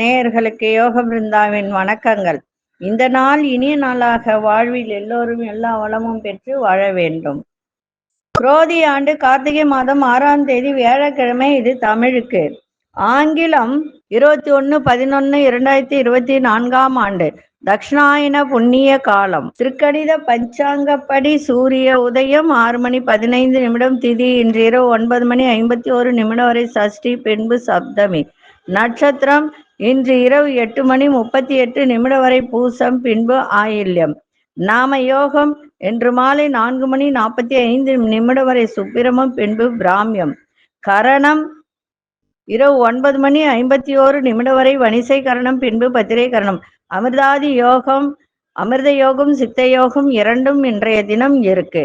நேயர்களுக்கு யோக பிருந்தாவின் வணக்கங்கள். இந்த நாள் இனிய நாளாக வாழ்வில் எல்லோரும் எல்லா வளமும் பெற்று வாழ வேண்டும். குரோதி ஆண்டு கார்த்திகை மாதம் ஆறாம் தேதி வியாழக்கிழமை இது தமிழுக்கு. ஆங்கிலம் இருபத்தி ஒன்னு பதினொன்னு இரண்டாயிரத்தி இருபத்தி நான்காம் ஆண்டு. தக்ஷணாயன புண்ணிய காலம். திருக்கணித பஞ்சாங்கப்படி சூரிய உதயம் ஆறு மணி பதினைந்து நிமிடம் திதி இன்று இரவு ஒன்பது மணி ஐம்பத்தி ஒரு நிமிடம் வரை சஷ்டி பின்பு சப்தமி. நட்சத்திரம் இன்று இரவு எட்டு மணி முப்பத்தி எட்டு நிமிடம் வரை பூசம் பின்பு ஆயில்யம். நாம யோகம் இன்று மாலை நான்கு மணி நாற்பத்தி ஐந்து நிமிடம் வரை சுப்பிரமம் பின்பு பிராமியம். கரணம் இரவு ஒன்பது மணி ஐம்பத்தி ஓரு நிமிடம் வரை வணிசை கரணம் பின்பு பத்திரை கரணம். அமிர்தாதி யோகம் அமிர்த யோகம் சித்த யோகம் இரண்டும் இன்றைய தினம் இருக்கு.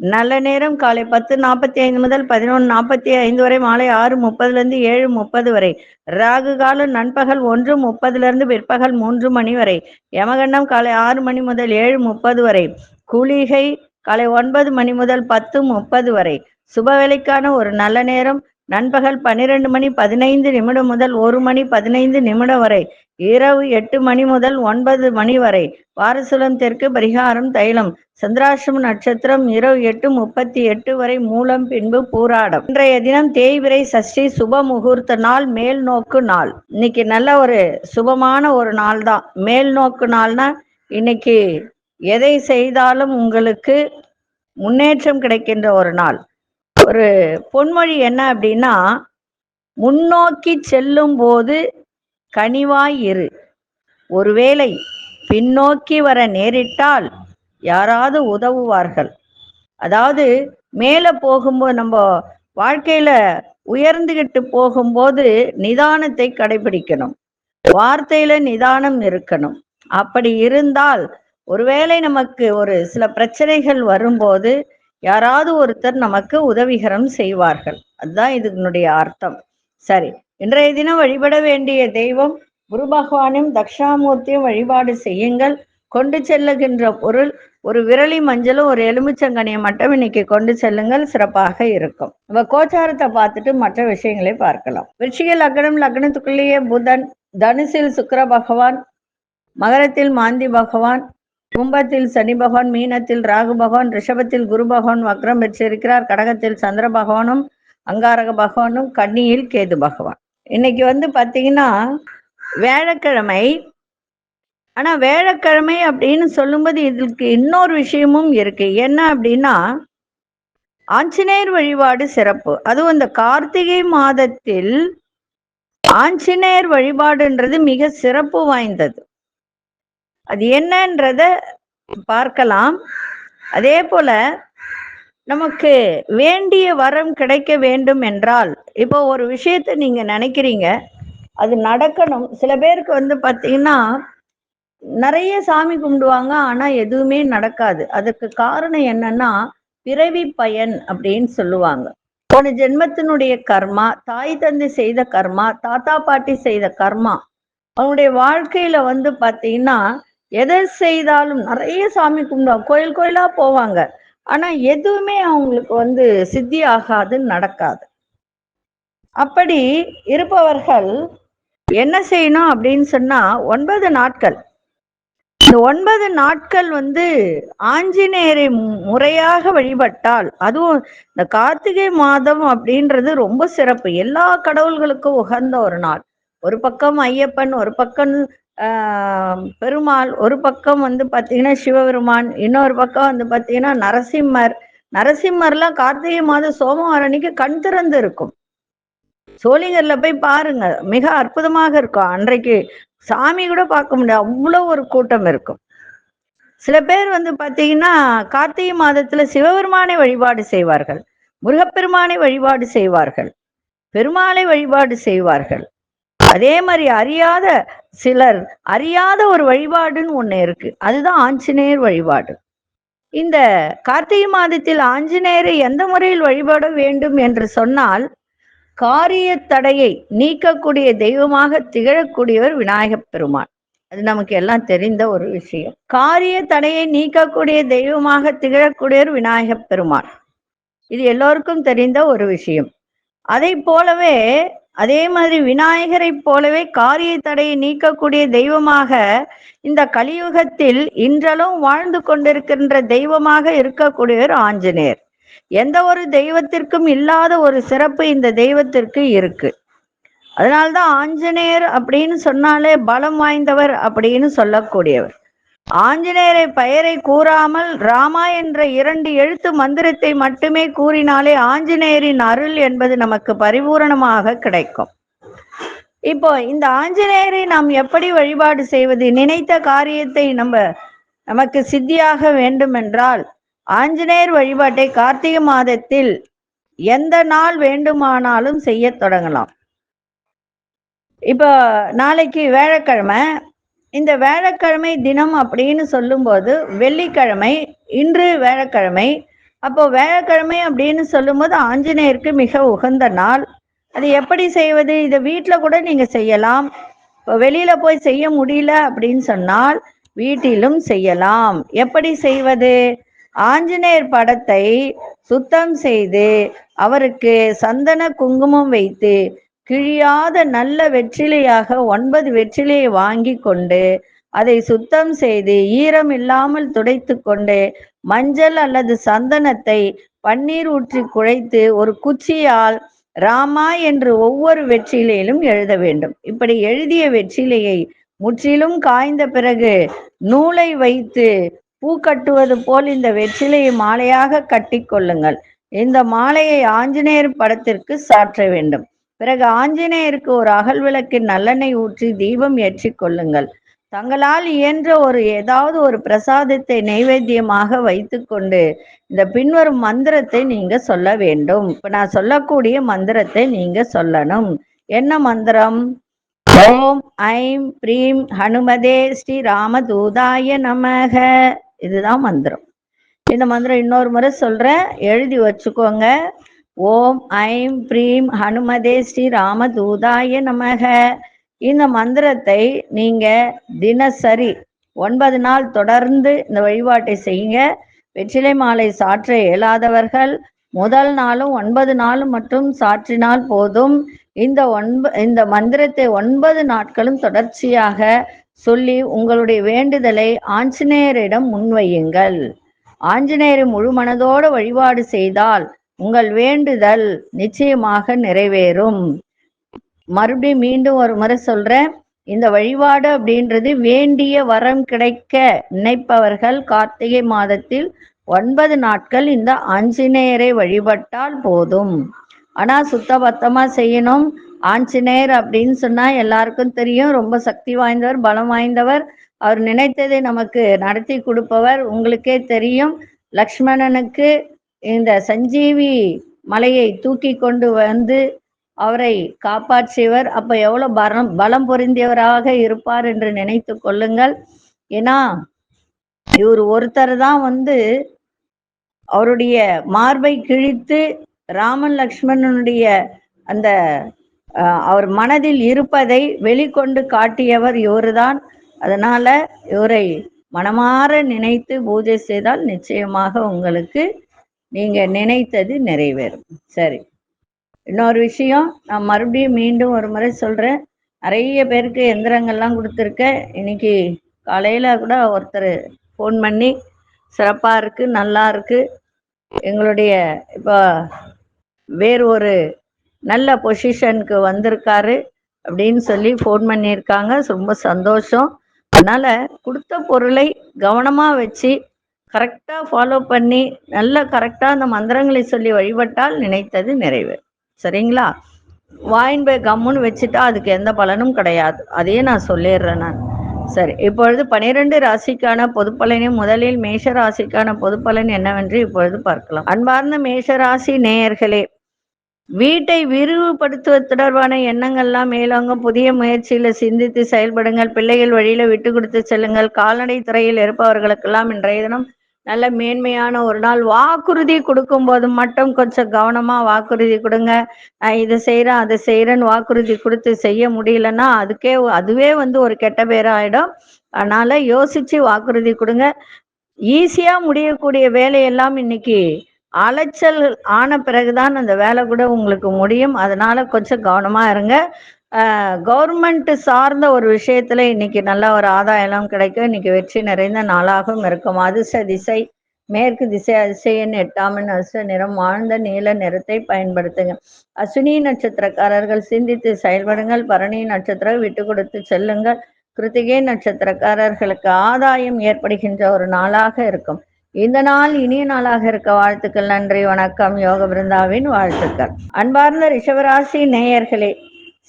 நல்ல நேரம் காலை பத்து நாற்பத்தி ஐந்து முதல் பதினொன்று நாற்பத்தி ஐந்து வரை மாலை ஆறு முப்பதுல இருந்து ஏழு முப்பது வரை ராகு காலம் நண்பகல் ஒன்று முப்பதுல இருந்து பிற்பகல் மூன்று மணி வரை யமகண்டம் காலை ஆறு மணி முதல் ஏழு முப்பது வரை குளிகை காலை ஒன்பது மணி முதல் பத்து முப்பது வரை. சுபவேலைக்கான ஒரு நல்ல நேரம் நண்பகல் பன்னிரண்டு மணி பதினைந்து நிமிடம் முதல் ஒரு மணி பதினைந்து நிமிடம் வரை இரவு எட்டு மணி முதல் ஒன்பது மணி வரை வாரசுலம் தெற்கு பரிகாரம் தைலம் சந்திராசிரம நட்சத்திரம் இரவு எட்டு முப்பத்தி எட்டு வரை மூலம் பின்பு பூராடம். இன்றைய தினம் தேய்விரை சஷ்டி சுப முகூர்த்த நாள் மேல் நோக்கு நாள். இன்னைக்கு நல்ல ஒரு சுபமான ஒரு நாள் தான். மேல் நோக்கு நாள்னா இன்னைக்கு எதை செய்தாலும் உங்களுக்கு முன்னேற்றம் கிடைக்கின்ற ஒரு நாள். ஒரு பொன்மொழி என்ன அப்படின்னா முன்னோக்கி செல்லும் போது கனிவாய் இரு. ஒருவேளை பின்னோக்கி வர நேரிட்டால் யாராவது உதவுவார்கள். அதாவது மேலே போகும்போது நம்ம வாழ்க்கையில உயர்ந்துகிட்டு போகும்போது நிதானத்தை கடைபிடிக்கணும். வார்த்தையில நிதானம் இருக்கணும். அப்படி இருந்தால் ஒருவேளை நமக்கு ஒரு சில பிரச்சனைகள் வரும்போது யாராவது ஒருத்தர் நமக்கு உதவிகரம் செய்வார்கள். அதுதான் இதனுடைய அர்த்தம். சரி இன்றைய தினம் வழிபட வேண்டிய தெய்வம் குரு பகவானையும் தக்ஷாமூர்த்தியும் வழிபாடு செய்யுங்கள். கொண்டு செல்லுகின்ற பொருள் ஒரு விரலி மஞ்சளும் ஒரு எலுமிச்சங்கனியை மட்டும் இன்னைக்கு கொண்டு செல்லுங்கள். சிறப்பாக இருக்கும். நம்ம கோச்சாரத்தை பார்த்துட்டு மற்ற விஷயங்களை பார்க்கலாம். விருட்சிக லக்னம் லக்னத்துக்குள்ளேயே புதன் தனுசில் சுக்கர பகவான் மகரத்தில் மாந்தி பகவான் கும்பத்தில் சனி பகவான் மீனத்தில் ராகு பகவான் ரிஷபத்தில் குரு பகவான் வக்ரம் பெற்றிருக்கிறார். கடகத்தில் சந்திர பகவானும் அங்காரக பகவானும் கன்னியில் கேது பகவான். இன்னைக்கு வந்து பாத்தீங்கன்னா வேழக்கிழமை. ஆனா வேழக்கிழமை அப்படின்னு சொல்லும்போது இதுக்கு இன்னொரு விஷயமும் இருக்கு. என்ன அப்படின்னா ஆஞ்சநேயர் வழிபாடு சிறப்பு. அதுவும் இந்த கார்த்திகை மாதத்தில் ஆஞ்சநேயர் வழிபாடுன்றது மிக சிறப்பு வாய்ந்தது. அது என்னன்றத பார்க்கலாம். அதே போல நமக்கு வேண்டிய வரம் கிடைக்க வேண்டும் என்றால் இப்போ ஒரு விஷயத்த நீங்க நினைக்கிறீங்க அது நடக்கணும். சில பேருக்கு வந்து பாத்தீங்கன்னா நிறைய சாமி கும்பிடுவாங்க ஆனா எதுவுமே நடக்காது. அதுக்கு காரணம் என்னன்னா பிறவி பயன் அப்படின்னு சொல்லுவாங்க. போன ஜென்மத்தினுடைய கர்மா தாய் தந்தை செய்த கர்மா தாத்தா பாட்டி செய்த கர்மா அவனுடைய வாழ்க்கையில வந்து பாத்தீங்கன்னா எதை செய்தாலும் நிறைய சாமி கும்பிடுவாங்க. கோயில் கோயிலா போவாங்க. ஆனா எதுவுமே அவங்களுக்கு வந்து சித்தி ஆகாது நடக்காது. அப்படி இருப்பவர்கள் என்ன செய்யணும் அப்படின்னு சொன்னா ஒன்பது நாட்கள். இந்த ஒன்பது நாட்கள் வந்து ஆஞ்சநேயரை முறையாக வழிபட்டால் அதுவும் இந்த கார்த்திகை மாதம் அப்படின்றது ரொம்ப சிறப்பு. எல்லா கடவுள்களுக்கும் உகந்த ஒரு நாள். ஒரு பக்கம் ஐயப்பன் ஒரு பக்கம் பெருமாள் ஒரு பக்கம் வந்து பாத்தீங்கன்னா சிவபெருமான் இன்னொரு பக்கம் வந்து பாத்தீங்கன்னா நரசிம்மர். நரசிம்மர்லாம் கார்த்திகை மாதம் சோமவாரம் அன்னைக்கு கண் திறந்து இருக்கும். சோழிங்கர்ல போய் பாருங்க மிக அற்புதமாக இருக்கும். அன்றைக்கு சாமி கூட பார்க்க முடியாது அவ்வளோ ஒரு கூட்டம் இருக்கும். சில பேர் வந்து பாத்தீங்கன்னா கார்த்திகை மாதத்துல சிவபெருமானை வழிபாடு செய்வார்கள் முருகப்பெருமானை வழிபாடு செய்வார்கள் பெருமாளை வழிபாடு செய்வார்கள். அதே மாதிரி அறியாத சிலர் அறியாத ஒரு வழிபாடுன்னு ஒண்ணு இருக்கு. அதுதான் ஆஞ்சநேயர் வழிபாடு. இந்த கார்த்திகை மாதத்தில் ஆஞ்சநேயரை எந்த முறையில் வழிபட வேண்டும் என்று சொன்னால் காரிய தடையை நீக்கக்கூடிய தெய்வமாக திகழக்கூடியவர் விநாயகப் பெருமான். அது நமக்கு எல்லாம் தெரிந்த ஒரு விஷயம். காரிய தடையை நீக்கக்கூடிய தெய்வமாக திகழக்கூடியவர் விநாயகப் பெருமான். இது எல்லோருக்கும் தெரிந்த ஒரு விஷயம். அதை போலவே அதே மாதிரி விநாயகரை போலவே காரிய தடையை நீக்கக்கூடிய தெய்வமாக இந்த கலியுகத்தில் இன்றளவும் வாழ்ந்து கொண்டிருக்கின்ற தெய்வமாக இருக்கக்கூடியவர் ஆஞ்சநேயர். எந்த ஒரு தெய்வத்திற்கும் இல்லாத ஒரு சிறப்பு இந்த தெய்வத்திற்கு இருக்கு. அதனால்தான் ஆஞ்சநேயர் அப்படின்னு சொன்னாலே பலம் வாய்ந்தவர் அப்படின்னு சொல்லக்கூடியவர். ஆஞ்சநேயரை பெயரை கூறாமல் ராமா என்ற இரண்டு எழுத்து மந்திரத்தை மட்டுமே கூறினாலே ஆஞ்சநேயரின் அருள் என்பது நமக்கு பரிபூரணமாக கிடைக்கும். இப்போ இந்த ஆஞ்சநேயரை நாம் எப்படி வழிபாடு செய்வது? நினைத்த காரியத்தை நம்ம நமக்கு சித்தியாக வேண்டுமென்றால் ஆஞ்சநேயர் வழிபாட்டை கார்த்திகை மாதத்தில் எந்த நாள் வேண்டுமானாலும் செய்ய தொடங்கலாம். இப்போ நாளைக்கு வேழக்கிழமை இந்த வேழக்கிழமை தினம் அப்படின்னு சொல்லும்போது வெள்ளிக்கிழமை இன்று வேழக்கிழமை. அப்போ வேழக்கிழமை அப்படின்னு சொல்லும்போது ஆஞ்சநேயருக்கு மிக உகந்த நாள். அது எப்படி செய்வது? இதை வீட்டில் கூட நீங்கள் செய்யலாம். இப்போ வெளியில் போய் செய்ய முடியல அப்படின்னு சொன்னால் வீட்டிலும் செய்யலாம். எப்படி செய்வது? ஆஞ்சநேயர் படத்தை சுத்தம் செய்து அவருக்கு சந்தன குங்குமம் வைத்து கிழியாத நல்ல வெற்றிலையாக ஒன்பது வெற்றிலையை வாங்கி கொண்டு அதை சுத்தம் செய்து ஈரம் இல்லாமல் துடைத்து கொண்டு மஞ்சள் அல்லது சந்தனத்தை பன்னீர் ஊற்றி குழைத்து ஒரு குச்சியால் ராமா என்று ஒவ்வொரு வெற்றிலையிலும் எழுத வேண்டும். இப்படி எழுதிய வெற்றிலையை முற்றிலும் காய்ந்த பிறகு நூலை வைத்து பூ கட்டுவது போல் இந்த வெற்றிலையை மாலையாக கட்டி கொள்ளுங்கள். இந்த மாலையை ஆஞ்சநேயர் படத்திற்கு சாற்ற வேண்டும். பிறகு ஆஞ்சநேயருக்கு ஒரு அகல் விளக்கின் நல்லெண்ணெய் ஊற்றி தீபம் ஏற்றி கொள்ளுங்கள். தங்களால் இயன்ற ஒரு ஏதாவது ஒரு பிரசாதத்தை நைவேத்தியமாக வைத்துக்கொண்டு இந்த பின்வரும் மந்திரத்தை நீங்க சொல்ல வேண்டும். இப்ப நான் சொல்லக்கூடிய மந்திரத்தை நீங்க சொல்லணும். என்ன மந்திரம்? ஓம் ஐம் பிரீம் ஹனுமதே ஸ்ரீ ராமதூதாய நமக. இதுதான் மந்திரம். இந்த மந்திரம் இன்னொரு முறை சொல்றேன். எழுதி வச்சுக்கோங்க. ஓம் ஐம் பிரீம் ஹனுமதே ஸ்ரீ ராமதூதாய நமக. இந்த மந்திரத்தை நீங்க தினசரி ஒன்பது நாள் தொடர்ந்து இந்த வழிபாட்டை செய்யுங்க. வெற்றிலை மாலை சாற்ற இயலாதவர்கள் முதல் நாளும் ஒன்பது நாளும் மட்டும் சாற்றினால் போதும். இந்த ஒன்ப இந்த மந்திரத்தை ஒன்பது நாட்களும் தொடர்ச்சியாக சொல்லி உங்களுடைய வேண்டுதலை ஆஞ்சநேயரிடம் முன்வையுங்கள். ஆஞ்சநேயரை முழு மனதோடு வழிபாடு செய்தால் உங்கள் வேண்டுதல் நிச்சயமாக நிறைவேறும். மறுபடியும் மீண்டும் ஒரு முறை சொல்றேன். இந்த வழிபாடு அப்படின்றது வேண்டிய வரம் கிடைக்க நினைப்பவர்கள் கார்த்திகை மாதத்தில் ஒன்பது நாட்கள் இந்த ஆஞ்சநேயரை வழிபட்டால் போதும். ஆனா சுத்தபத்தமா செய்யணும். ஆஞ்சநேயர் அப்படின்னு சொன்னா எல்லாருக்கும் தெரியும். ரொம்ப சக்தி வாய்ந்தவர் பலம் வாய்ந்தவர். அவர் நினைத்ததை நமக்கு நடத்தி கொடுப்பவர். உங்களுக்கே தெரியும். லக்ஷ்மணனுக்கு இந்த சஞ்சீவி மலையை தூக்கி கொண்டு வந்து அவரை காப்பாற்றியவர். அப்ப எவ்வளவு பலம் பலம் பொருந்தியவராக இருப்பார் என்று நினைத்து கொள்ளுங்கள். ஏன்னா இவர் ஒருத்தர் தான் வந்து அவருடைய மார்பை கிழித்து ராமன் லக்ஷ்மணனுடைய அந்த அவர் மனதில் இருப்பதை வெளிக்கொண்டு காட்டியவர் இவர்தான். அதனால இவரை மனமாற நினைத்து பூஜை செய்தால் நிச்சயமாக உங்களுக்கு நீங்க நினைத்தது நிறைவேறும். சரி. இன்னொரு விஷயம் நான் மறுபடியும் மீண்டும் ஒரு முறை சொல்றேன். நிறைய பேருக்கு எந்திரங்கள்லாம் கொடுத்துருக்கேன். இன்னைக்கு காலையில கூட ஒருத்தர் ஃபோன் பண்ணி சிறப்பா இருக்கு நல்லா இருக்கு. எங்களுடைய இப்போ வேறு ஒரு நல்ல பொசிஷனுக்கு வந்திருக்காரு. அப்படின்னு சொல்லி ஃபோன் பண்ணியிருக்காங்க. ரொம்ப சந்தோஷம். அதனால கொடுத்த பொருளை கவனமா வச்சு கரெக்டாக ஃபாலோ பண்ணி நல்ல கரெக்டாக அந்த மந்திரங்களை சொல்லி வழிபட்டால் நினைத்தது நிறைவு. சரிங்களா? வாயின் போய் கம்முன்னு வச்சுட்டா அதுக்கு எந்த பலனும் கிடையாது. அதையே நான் சொல்லிடுறேன் நான். சரி இப்பொழுது பனிரெண்டு ராசிக்கான பொதுப்பலனையும் முதலில் மேஷ ராசிக்கான பொதுப்பலன் என்னவென்று இப்பொழுது பார்க்கலாம். அன்பார்ந்த மேஷ ராசி நேயர்களே வீட்டை விரிவுபடுத்துவது தொடர்பான எண்ணங்கள்லாம் மேலோங்க புதிய முயற்சியில சிந்தித்து செயல்படுங்கள் பிள்ளைகள் வழியில விட்டு கொடுத்து செல்லுங்கள் கால்நடை துறையில் இருப்பவர்களுக்கெல்லாம் இன்றைய தினம் நல்ல மேன்மையான ஒரு நாள். வாக்குறுதி கொடுக்கும் போது மட்டும் கொஞ்சம் கவனமா வாக்குறுதி கொடுங்க. நான் இதை செய்றேன் அதை செய்யறேன்னு வாக்குறுதி கொடுத்து செய்ய முடியலன்னா அதுக்கே அதுவே வந்து ஒரு கெட்ட பேராயிடும். அதனால யோசிச்சு வாக்குறுதி கொடுங்க. ஈஸியா முடியக்கூடிய வேலையெல்லாம் இன்னைக்கு அலைச்சல் ஆன பிறகுதான் அந்த வேலை கூட உங்களுக்கு முடியும். அதனால கொஞ்சம் கவனமா இருங்க. கவர்மெண்ட் சார்ந்த ஒரு விஷயத்துல இன்னைக்கு நல்ல ஒரு ஆதாயம் கிடைக்கும். இன்னைக்கு வெற்றி நிறைந்த நாளாகவும் இருக்கும். அதிர்ஷ்ட திசை மேற்கு திசை அதிசயன் எட்டாமின் அசு நிறம் ஆழ்ந்த நீல நிறத்தை பயன்படுத்துங்க. அஸ்வினி நட்சத்திரக்காரர்கள் சிந்தித்து செயல்படுங்கள். பரணி நட்சத்திரம் விட்டு கொடுத்து செல்லுங்கள். கிருத்திகை நட்சத்திரக்காரர்களுக்கு ஆதாயம் ஏற்படுகின்ற ஒரு நாளாக இருக்கும். இந்த நாள் இனிய நாளாக இருக்க வாழ்த்துக்கள். நன்றி வணக்கம். யோக பிருந்தாவின் வாழ்த்துக்கள். அன்பார்ந்த ரிஷவராசி நேயர்களே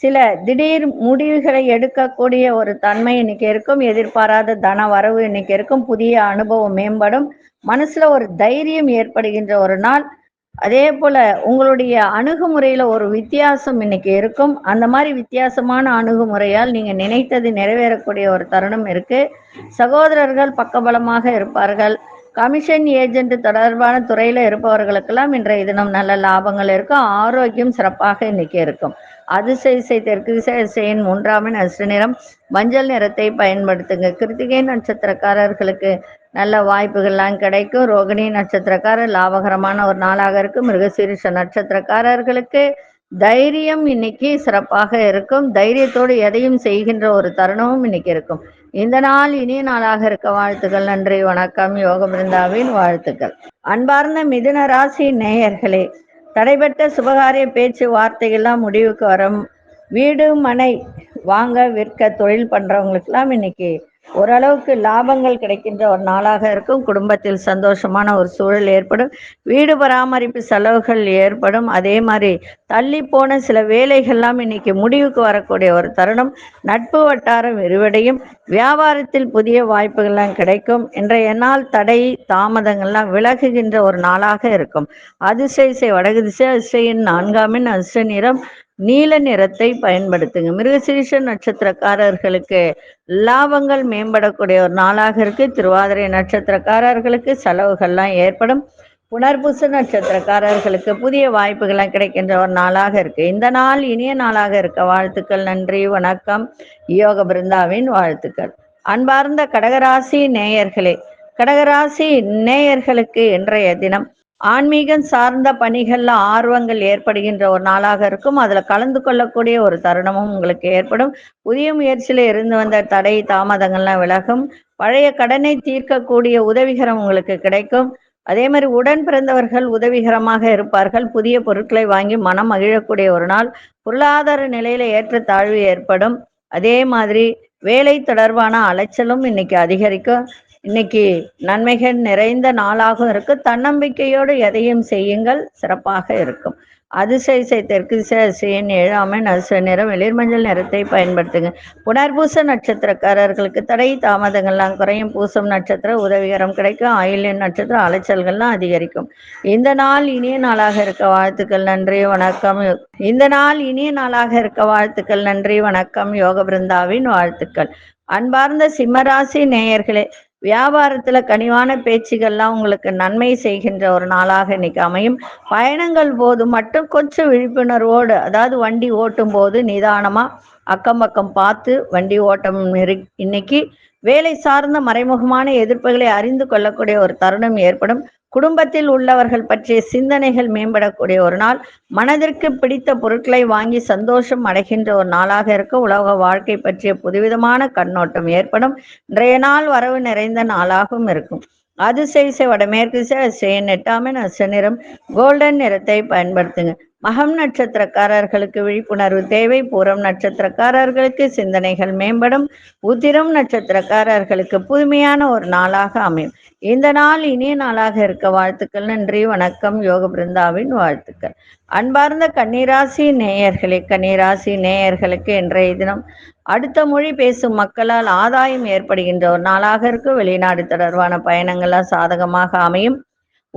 சில திடீர் முடிவுகளை எடுக்கக்கூடிய ஒரு தன்மை இன்னைக்கு இருக்கும் எதிர்பாராத தன வரவு இன்னைக்கு இருக்கும் புதிய அனுபவம் மேம்படும் மனசுல ஒரு தைரியம் ஏற்படுகின்ற ஒரு நாள். அதே போல உங்களுடைய அணுகுமுறையில ஒரு வித்தியாசம் இன்னைக்கு இருக்கும். அந்த மாதிரி வித்தியாசமான அணுகுமுறையால் நீங்க நினைத்தது நிறைவேறக்கூடிய ஒரு தருணம் இருக்கு. சகோதரர்கள் பக்கபலமாக இருப்பார்கள். கமிஷன் ஏஜென்ட் தொடர்பான துறையில இருப்பவர்களுக்கெல்லாம் இன்றைய தினம் நல்ல லாபங்கள் இருக்கும். ஆரோக்கியம் சிறப்பாக இன்னைக்கு இருக்கும். அதிசய தெற்கு திசை இசையின் மூன்றாமின் அசு நிறம். மஞ்சள் நிறத்தை பயன்படுத்துங்க. கிருத்திகை நட்சத்திரக்காரர்களுக்கு நல்ல வாய்ப்புகள்லாம் கிடைக்கும். ரோகிணி நட்சத்திரக்காரர் லாபகரமான ஒரு நாளாக இருக்கும். மிருகசீரிஷ நட்சத்திரக்காரர்களுக்கு தைரியம் இன்னைக்கு சிறப்பாக இருக்கும். தைரியத்தோடு எதையும் செய்கின்ற ஒரு தருணமும் இன்னைக்கு இருக்கும். இந்த நாள் இனிய நாளாக இருக்க வாழ்த்துக்கள் நன்றி வணக்கம். யோக பிருந்தாவின் வாழ்த்துக்கள். அன்பார்ந்த மிதுன ராசி நேயர்களே தடைபட்ட சுபகாரிய பேச்சு வார்த்தைகள்லாம் முடிவுக்கு வரும். வீடு மனை வாங்க விற்க தொழில் பண்ணுறவங்களுக்கெல்லாம் இன்னைக்கு ஓரளவுக்கு லாபங்கள் கிடைக்கின்ற ஒரு நாளாக இருக்கும். குடும்பத்தில் சந்தோஷமான ஒரு சூழல் ஏற்படும். வீடு பராமரிப்பு செலவுகள் ஏற்படும். அதே மாதிரி தள்ளி போன சில வேலைகள்லாம் இன்னைக்கு முடிவுக்கு வரக்கூடிய ஒரு தருணம். நட்பு வட்டாரம் விரிவடையும். வியாபாரத்தில் புதிய வாய்ப்புகள்லாம் கிடைக்கும். இன்றைய நாள் தடை தாமதங்கள்லாம் விலகுகின்ற ஒரு நாளாக இருக்கும். அதிசய வடகு திசை அதிசயின் நான்காமின் அதிர்ஷ்ட நிறம் நீல நிறத்தை பயன்படுத்துங்க. மிருகசீரிஷ நட்சத்திரக்காரர்களுக்கு லாபங்கள் மேம்படக்கூடிய ஒரு நாளாக இருக்கு. திருவாதிரை நட்சத்திரக்காரர்களுக்கு செலவுகள்லாம் ஏற்படும். புனர்பூச நட்சத்திரக்காரர்களுக்கு புதிய வாய்ப்புகள்லாம் கிடைக்கின்ற ஒரு நாளாக இருக்கு. இந்த நாள் இனிய நாளாக இருக்க. வாழ்த்துக்கள் நன்றி வணக்கம். யோக பிருந்தாவின் வாழ்த்துக்கள். அன்பார்ந்த கடகராசி நேயர்களே கடகராசி நேயர்களுக்கு இன்றைய தினம் ஆன்மீகம் சார்ந்த பணிகள்ல ஆர்வங்கள் ஏற்படுகின்ற ஒரு நாளாக இருக்கும். அதுல கலந்து கொள்ளக்கூடிய ஒரு தருணமும் உங்களுக்கு ஏற்படும். புதிய முயற்சியில இருந்து வந்த தடை தாமதங்கள்லாம் விலகும். பழைய கடனை தீர்க்கக்கூடிய உதவிகரம் உங்களுக்கு கிடைக்கும். அதே மாதிரி உடன் பிறந்தவர்கள் உதவிகரமாக இருப்பார்கள். புதிய பொருட்களை வாங்கி மனம் மகிழக்கூடிய ஒரு நாள். பொருளாதார நிலையில ஏற்ற தாழ்வு ஏற்படும். அதே மாதிரி வேலை தொடர்பான அலைச்சலும் இன்னைக்கு அதிகரிக்கும். இன்னைக்கு நன்மைகள் நிறைந்த நாளாகவும் இருக்கு. தன்னம்பிக்கையோடு எதையும் செய்யுங்கள். சிறப்பாக இருக்கும். அதிசய தெற்கு திசையின் ஏழாமை நரிச நிறம் வெளிர்மஞ்சள் நிறத்தை பயன்படுத்துங்க. புனர்பூச நட்சத்திரக்காரர்களுக்கு தடை தாமதங்கள்லாம் குறையும். பூசம் நட்சத்திரம் உதவிகரம் கிடைக்கும். ஆயுளின் நட்சத்திரம் அலைச்சல்கள்லாம் அதிகரிக்கும். இந்த நாள் இனிய நாளாக இருக்க வாழ்த்துக்கள். நன்றி. வணக்கம். இந்த நாள் இனிய நாளாக இருக்க வாழ்த்துக்கள். நன்றி. வணக்கம். யோக பிருந்தாவின் வாழ்த்துக்கள். அன்பார்ந்த சிம்மராசி நேயர்களே வியாபாரத்துல கனிவான பேச்சுகள்லாம் உங்களுக்கு நன்மை செய்கின்ற ஒரு நாளாக இன்னைக்கு அமையும். பயணங்கள் போது மட்டும் கொஞ்சம் விழிப்புணர்வோடு அதாவது வண்டி ஓட்டும் போது நிதானமா அக்கம் பக்கம் பார்த்து வண்டி ஓட்டம் இன்னைக்கு வேலை சார்ந்த மறைமுகமான எதிர்ப்புகளை அறிந்து கொள்ளக்கூடிய ஒரு தருணம் ஏற்படும். குடும்பத்தில் உள்ளவர்கள் பற்றிய சிந்தனைகள் மேம்படக்கூடிய ஒரு நாள். மனதிற்கு பிடித்த பொருட்களை வாங்கி சந்தோஷம் அடைகின்ற ஒரு நாளாக இருக்க உலக வாழ்க்கை பற்றிய புதுவிதமான கண்ணோட்டம் ஏற்படும். இன்றைய நாள் வரவு நிறைந்த நாளாகவும் இருக்கும். அதிசய வடமேற்கு சேன் எட்டாமின் அசநிறம் கோல்டன் நிறத்தை பயன்படுத்துங்க. மகம் நட்சத்திரக்காரர்களுக்கு விழிப்புணர்வு தேவை. பூரம் நட்சத்திரக்காரர்களுக்கு சிந்தனைகள் மேம்படும். உத்திரம் நட்சத்திரக்காரர்களுக்கு புதுமையான ஒரு நாளாக அமையும். இந்த நாள் இனிய நாளாக இருக்க வாழ்த்துக்கள். நன்றி வணக்கம். யோக பிருந்தாவின் வாழ்த்துக்கள். அன்பார்ந்த கன்னிராசி நேயர்களே கன்னிராசி நேயர்களுக்கு இன்றைய தினம் அடுத்த மொழி பேசும் மக்களால் ஆதாயம் ஏற்படுகின்ற ஒரு நாளாக இருக்கு. வெளிநாடு தொடர்பான பயணங்கள்லாம் சாதகமாக அமையும்.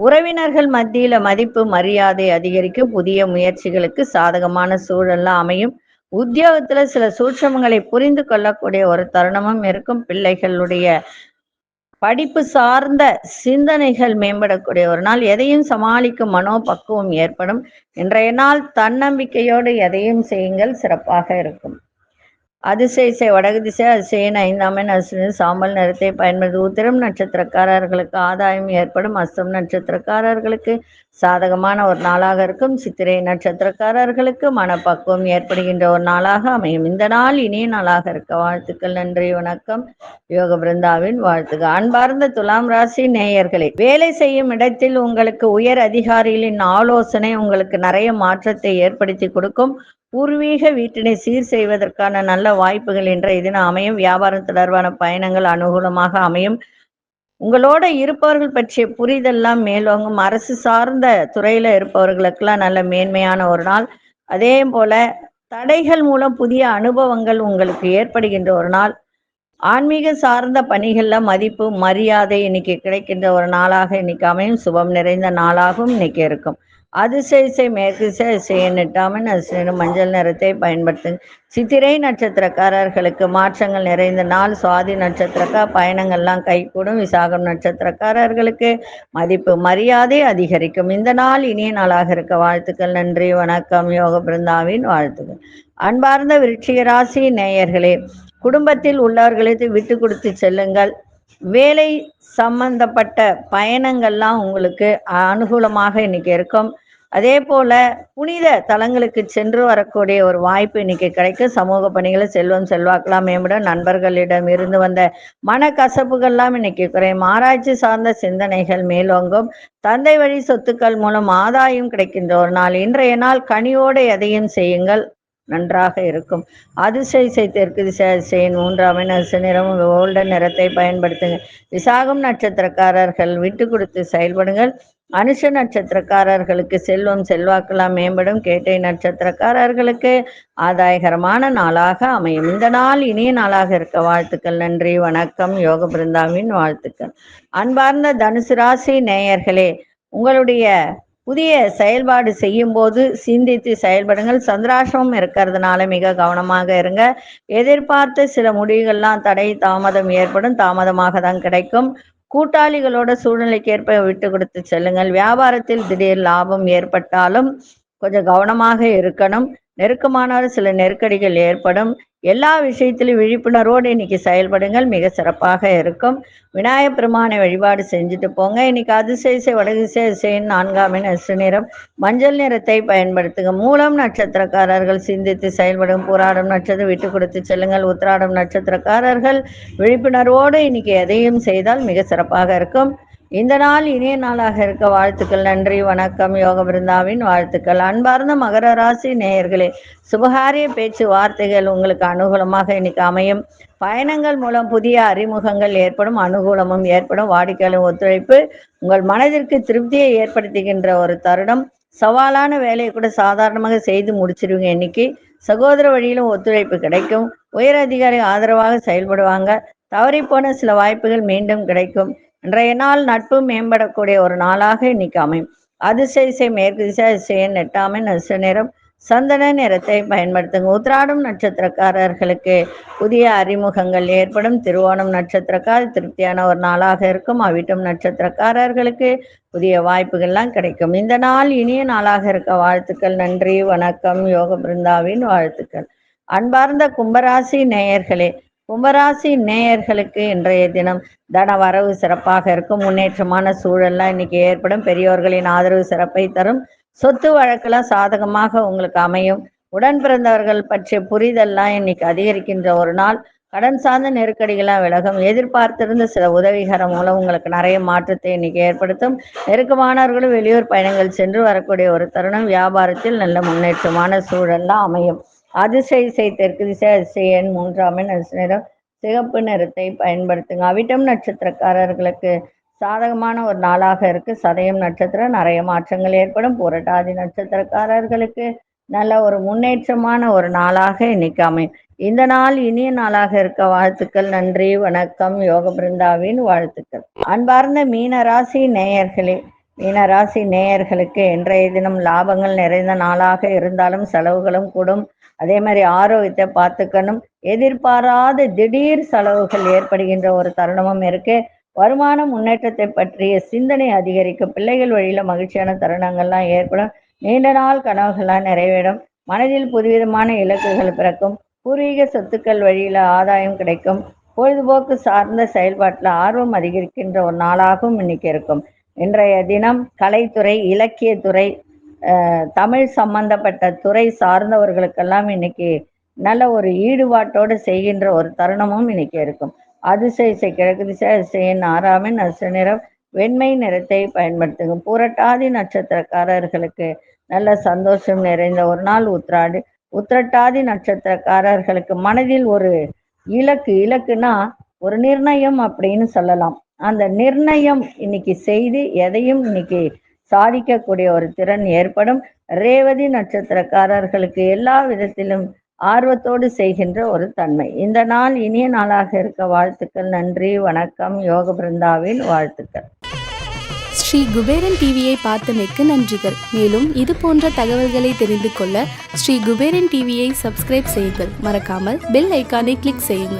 உறவினர்கள் மத்தியில மதிப்பு மரியாதை அதிகரிக்கும் புதிய முயற்சிகளுக்கு சாதகமான சூழல்லாம் அமையும். உத்தியோகத்துல சில சூட்சமங்களை புரிந்து கொள்ளக்கூடிய ஒரு தருணமும் இருக்கும். பிள்ளைகளுடைய படிப்பு சார்ந்த சிந்தனைகள் மேம்படக்கூடிய ஒரு நாள். எதையும் சமாளிக்கும் மனோபக்குவம் ஏற்படும். இன்றைய நாள் தன்னம்பிக்கையோடு எதையும் செய்யுங்கள். சிறப்பாக இருக்கும். அதிசய வடகு திசை அதிசயன் ஐந்தாம் எண் அசுவின் சாம்பல் நிறத்தை பயன்படுது உத்திரம் நட்சத்திரக்காரர்களுக்கு ஆதாயம் ஏற்படும் அஸ்தம் நட்சத்திரக்காரர்களுக்கு சாதகமான ஒரு நாளாக இருக்கும். சித்திரை நட்சத்திரக்காரர்களுக்கு மனப்பக்குவம் ஏற்படுகின்ற ஒரு நாளாக அமையும். இந்த நாள் இனிய நாளாக இருக்க. வாழ்த்துக்கள் நன்றி வணக்கம். யோக பிருந்தாவின் வாழ்த்துக்கள். அன்பார்ந்த துலாம் ராசி நேயர்களே வேலை செய்யும் இடத்தில் உங்களுக்கு உயர் அதிகாரிகளின் ஆலோசனை உங்களுக்கு நிறைய மாற்றத்தை ஏற்படுத்தி கொடுக்கும். பூர்வீக வீட்டினை சீர் செய்வதற்கான நல்ல வாய்ப்புகள் இன்றைய தினம் அமையும். வியாபாரம் தொடர்பான பயணங்கள் அனுகூலமாக அமையும். உங்களோட இருப்பவர்கள் பற்றிய புரிதெல்லாம் மேலோங்கும். அரசு சார்ந்த துறையில இருப்பவர்களுக்கெல்லாம் நல்ல மேன்மையான ஒரு நாள். அதே போல தடைகள் மூலம் புதிய அனுபவங்கள் உங்களுக்கு ஏற்படுகின்ற ஒரு நாள். ஆன்மீக சார்ந்த பணிகள்ல மதிப்பு மரியாதை இன்னைக்கு கிடைக்கின்ற ஒரு நாளாக இன்னைக்கு அமையும். சுபம் நிறைந்த நாளாகவும் இன்னைக்கு இருக்கும். அதிசயசை மேற்கிசை அதிசயன் எட்டாமன் மஞ்சள் நிறத்தை பயன்படுத்துங்க சித்திரை நட்சத்திரக்காரர்களுக்கு மாற்றங்கள் நிறைந்த நாள். சுவாதி நட்சத்திரக்கா பயணங்கள்லாம் கைகூடும். விசாகம் நட்சத்திரக்காரர்களுக்கு மதிப்பு மரியாதை அதிகரிக்கும். இந்த நாள் இனிய நாளாக இருக்க வாழ்த்துக்கள். நன்றி வணக்கம். யோக பிருந்தாவின் வாழ்த்துக்கள். அன்பார்ந்த விருட்சிக ராசி நேயர்களே குடும்பத்தில் உள்ளவர்களுக்கு விட்டு கொடுத்து செல்லுங்கள். வேலை சம்பந்தப்பட்ட பயணங்கள்லாம் உங்களுக்கு அனுகூலமாக இன்னைக்கு இருக்கும். அதே போல புனித தலங்களுக்கு சென்று வரக்கூடிய ஒரு வாய்ப்பு இன்னைக்கு கிடைக்கும். சமூக பணிகளை செல்வம் செல்வாக்கெல்லாம் மேம்படும் நண்பர்களிடம் இருந்து வந்த மனக்கசப்புகள்லாம் இன்னைக்கு குறையும். ஆராய்ச்சி சார்ந்த சிந்தனைகள் மேலோங்கும். தந்தை வழி சொத்துக்கள் மூலம் ஆதாயம் கிடைக்கின்ற ஒரு நாள். இன்றைய நாள் கனியோடு எதையும் செய்யுங்கள். நன்றாக இருக்கும். அதிசய தெற்கு திசையின் அதிசயின் மூன்றாம் நிறம் கோல்டன் நிறத்தை பயன்படுத்துங்க. விசாகம் நட்சத்திரக்காரர்கள் விட்டு கொடுத்து செயல்படுங்கள். அனுஷ நட்சத்திரக்காரர்களுக்கு செல்வம் செல்வாக்கெல்லாம் மேம்படும். கேட்டை நட்சத்திரக்காரர்களுக்கு ஆதாயகரமான நாளாக அமையும். இந்த நாள் இனிய நாளாக இருக்க வாழ்த்துக்கள் நன்றி வணக்கம் யோக பிருந்தாவின் வாழ்த்துக்கள். அன்பார்ந்த தனுசு ராசி நேயர்களே உங்களுடைய புதிய செயல்பாடு செய்யும் போது சிந்தித்து செயல்படுங்கள். சந்திராசிரமம் இருக்கிறதுனால மிக கவனமாக இருங்க. எதிர்பார்த்த சில முடிவுகள்லாம் தடை தாமதம் ஏற்படும். தாமதமாக தான் கிடைக்கும். கூட்டாளிகளோட சூழ்நிலைக்கு ஏற்ப விட்டு கொடுத்து செல்லுங்கள். வியாபாரத்தில் திடீர் லாபம் ஏற்பட்டாலும் கொஞ்சம் கவனமாக இருக்கணும். நெருக்கமானாலும் சில நெருக்கடிகள் ஏற்படும். எல்லா விஷயத்திலும் விழிப்புணர்வோடு இன்னைக்கு செயல்படுங்கள். மிக சிறப்பாக இருக்கும். விநாயகப் பெருமானை வழிபாடு செஞ்சுட்டு போங்க. இன்னைக்கு அதிசயசை வடதிசை அதிசயம் நசு நிறம் மஞ்சள் நிறத்தை பயன்படுத்துங்க. மூலம் நட்சத்திரக்காரர்கள் சிந்தித்து செயல்படும். போராடும் நட்சத்திரம் விட்டு கொடுத்து செல்லுங்கள். உத்திராடம் நட்சத்திரக்காரர்கள் விழிப்புணர்வோடு இன்னைக்கு எதையும் செய்தால் மிக சிறப்பாக இருக்கும். இந்த நாள் இனிய நாளாக இருக்க வாழ்த்துக்கள் நன்றி வணக்கம். யோக பிருந்தாவின் வாழ்த்துக்கள். அன்பார்ந்த மகர ராசி நேயர்களே சுபகாரிய பேச்சு வார்த்தைகள் உங்களுக்கு அனுகூலமாக இன்னைக்கு அமையும். பயணங்கள் மூலம் புதிய அறிமுகங்கள் ஏற்படும் அனுகூலமும் ஏற்படும். வாடிக்கையாளர் ஒத்துழைப்பு உங்கள் மனதிற்கு திருப்தியை ஏற்படுத்துகின்ற ஒரு தருணம். சவாலான வேலையை கூட சாதாரணமாக செய்து முடிச்சிருவீங்க இன்னைக்கு. சகோதர வழியிலும் ஒத்துழைப்பு கிடைக்கும். உயர் அதிகாரி ஆதரவாக செயல்படுவாங்க. தவறிப்போன சில வாய்ப்புகள் மீண்டும் கிடைக்கும். இன்றைய நாள் நட்பு மேம்படக்கூடிய ஒரு நாளாக இன்னைக்கு அமையும். அதிசயிசை மேற்கு திசை அதிசயன் எட்டாமை நச நிறம் சந்தன நிறத்தை பயன்படுத்துங்க. உத்ராடம் நட்சத்திரக்காரர்களுக்கு புதிய அறிமுகங்கள் ஏற்படும். திருவோணம் நட்சத்திரக்கார் திருப்தியான ஒரு நாளாக இருக்கும். அவிட்டம் நட்சத்திரக்காரர்களுக்கு புதிய வாய்ப்புகள்லாம் கிடைக்கும். இந்த நாள் இனிய நாளாக இருக்க வாழ்த்துக்கள் நன்றி வணக்கம் யோக பிருந்தாவின் வாழ்த்துக்கள். அன்பார்ந்த கும்பராசி நேயர்களே கும்பராசி நேயர்களுக்கு இன்றைய தினம் தன வரவு சிறப்பாக இருக்கும். முன்னேற்றமான சூழல்லாம் இன்னைக்கு ஏற்படும். பெரியோர்களின் ஆதரவு சிறப்பை தரும். சொத்து வழக்கெல்லாம் சாதகமாக உங்களுக்கு அமையும். உடன் பிறந்தவர்கள் பற்றிய புரிதல்லாம் இன்னைக்கு அதிகரிக்கின்ற ஒரு நாள். கடன் சார்ந்த நெருக்கடிகளாக விலகும். எதிர்பார்த்திருந்த சில உதவிகரம் மூலம் உங்களுக்கு நிறைய மாற்றத்தை இன்னைக்கு ஏற்படுத்தும். நெருக்கமானவர்களும் வெளியூர் பயணங்கள் சென்று வரக்கூடிய ஒரு தருணம். வியாபாரத்தில் நல்ல முன்னேற்றமான சூழல்லாம் அமையும். அதிசய தெற்கு திசை அதிசயன் மூன்றாம் நேரம் சிகப்பு நிறத்தை பயன்படுத்துங்க. அவிட்டம் நட்சத்திரக்காரர்களுக்கு சாதகமான ஒரு நாளாக இருக்கு. சதயம் நட்சத்திரம் நிறைய மாற்றங்கள் ஏற்படும். புரட்டாதி நட்சத்திரக்காரர்களுக்கு நல்ல ஒரு முன்னேற்றமான ஒரு நாளாக இன்னைக்கு அமையும். இந்த நாள் இனிய நாளாக இருக்க வாழ்த்துக்கள் நன்றி வணக்கம். யோக பிருந்தாவின் வாழ்த்துக்கள். அன்பார்ந்த மீனராசி நேயர்களே மீனராசி நேயர்களுக்கு இன்றைய தினம் லாபங்கள் நிறைந்த நாளாக இருந்தாலும் செலவுகளும் கூடும். அதே மாதிரி ஆரோக்கியத்தை பார்த்துக்கணும். எதிர்பாராத திடீர் செலவுகள் ஏற்படுகின்ற ஒரு தருணமும் இருக்கு. வருமான முன்னேற்றத்தை பற்றிய சிந்தனை அதிகரிக்கும். பிள்ளைகள் வழியில மகிழ்ச்சியான தருணங்கள்லாம் ஏற்படும். நீண்ட நாள் கனவுகள்லாம் நிறைவேறும். மனதில் புதுவிதமான இலக்குகள் பிறக்கும். பூர்வீக சொத்துக்கள் வழியில் ஆதாயம் கிடைக்கும். பொழுதுபோக்கு சார்ந்த செயல்பாட்டில் ஆர்வம் அதிகரிக்கின்ற ஒரு நாளாகவும் இன்னைக்கு இருக்கும். இன்றைய தினம் கலைத்துறை இலக்கியத்துறை தமிழ் சம்பந்தப்பட்ட துறை சார்ந்தவர்களுக்கெல்லாம் இன்னைக்கு நல்ல ஒரு ஈடுபாட்டோடு செய்கின்ற ஒரு தருணமும் இன்னைக்கு இருக்கும். அதிசய இசை கிழக்கு திசை அதிசயின் ஆறாமின் அசு நிறம் வெண்மை நிறத்தை பயன்படுத்துங்க புரட்டாதி நட்சத்திரக்காரர்களுக்கு நல்ல சந்தோஷம் நிறைந்த ஒரு நாள் உத்ராடு உத்திரட்டாதி நட்சத்திரக்காரர்களுக்கு மனதில் ஒரு இலக்கு இலக்குனா ஒரு நிர்ணயம் அப்படின்னு சொல்லலாம். அந்த நிர்ணயம் இன்னைக்கு செய்து எதையும் இன்னைக்கு சாதிக்கக்கூடிய ஒரு திறன் ஏற்படும். ரேவதி நட்சத்திரக்காரர்களுக்கு எல்லா விதத்திலும் ஆர்வத்தோடு செய்கின்ற ஒரு தன்மை. இந்த நாள் இனிய நாளாக இருக்க வாழ்த்துக்கள் நன்றி வணக்கம் யோக பிருந்தாவின் வாழ்த்துக்கள். ஸ்ரீ குபேரன் டிவியை பார்த்தமைக்கு நன்றிகள். மேலும் இது போன்ற தகவல்களை தெரிந்து கொள்ள ஸ்ரீ குபேரன் டிவியை சப்ஸ்கிரைப் செய்யுங்கள். மறக்காமல் பெல் ஐக்கானை கிளிக் செய்யுங்கள்.